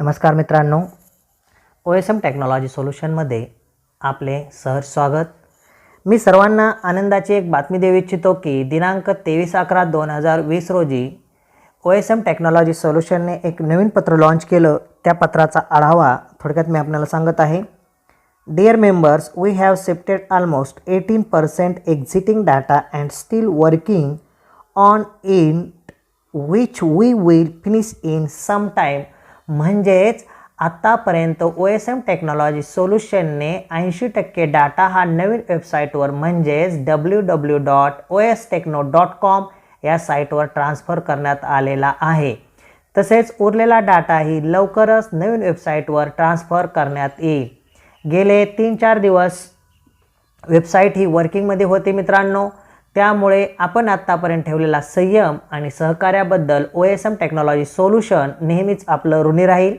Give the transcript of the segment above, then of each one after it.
नमस्कार मित्रांनो O S M technology सोल्युशनमध्ये आपले सहज स्वागत. मी सर्वांना आनंदाची एक बातमी देऊ इच्छितो की दिनांक तेवीस अकरा दोन हजार वीस रोजी ओ एस एम टेक्नॉलॉजी सोल्युशनने एक नवीन पत्र लॉन्च केलं. त्या पत्राचा आढावा थोडक्यात मी आपल्याला सांगत आहे. Dear members we have shifted almost eighteen percent existing data and still working on in which we will finish in some time म्हणजेच आत्तापर्यंत ओ एस एम टेक्नॉलॉजी सोल्युशनने ऐंशी टक्के डाटा हा नवीन वेबसाईटवर म्हणजेच W W dot O S techno dot com या साईटवर ट्रान्स्फर करण्यात आलेला आहे. तसेच उरलेला डाटाही लवकरच नवीन वेबसाईटवर ट्रान्स्फर करण्यात येईल. गेले तीन चार दिवस वेबसाईट ही वर्किंगमध्ये होती मित्रांनो. त्यामुळे आपण आत्तापर्यंत ठेवलेला संयम आणि सहकार्याबद्दल O S M technology solution नेहमीच आपलं ऋणी राहील.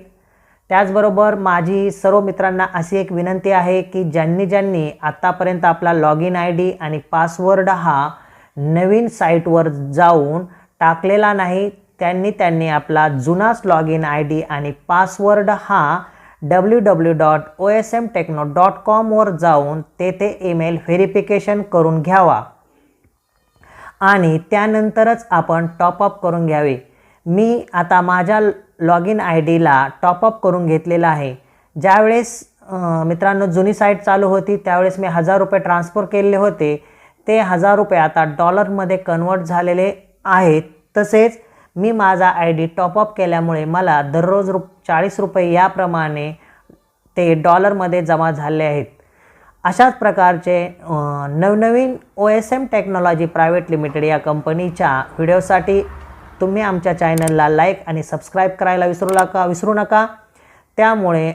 त्याचबरोबर माझी सर्व मित्रांना अशी एक विनंती आहे की ज्यांनी ज्यांनी आत्तापर्यंत आपला लॉग इन आय डी आणि पासवर्ड हा नवीन साईटवर जाऊन टाकलेला नाही त्यांनी त्यांनी आपला जुनाच लॉग इन आय डी आणि पासवर्ड हा W W dot O S M techno dot कॉमवर जाऊन तेथे ईमेल व्हेरिफिकेशन करून घ्यावा. आणि त्यानंतरच आपण टॉपअप करून घ्यावे. मी आता माझ्या लॉग इन आय डीला टॉपअप करून घेतलेला आहे. ज्यावेळेस मित्रांनो जुनी साईट चालू होती त्यावेळेस मी हजार रुपये ट्रान्सफर केलेले होते. ते हजार रुपये आता डॉलरमध्ये कन्वर्ट झालेले आहेत. तसेच मी माझा आय डी टॉपअप केल्यामुळे मला दररोज रु चाळीस रुपये याप्रमाणे ते डॉलरमध्ये जमा झाले आहेत. अशाच प्रकारचे नवनवीन O S M technology private limited या कंपनीच्या व्हिडिओसाठी तुम्ही आमच्या चॅनलला लाईक आणि सबस्क्राईब करायला विसरू नका विसरू नका. त्यामुळे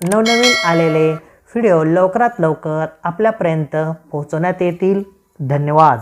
नवनवीन आलेले व्हिडिओ लवकरात लवकर आपल्यापर्यंत पोहोचवण्यात येतील. धन्यवाद.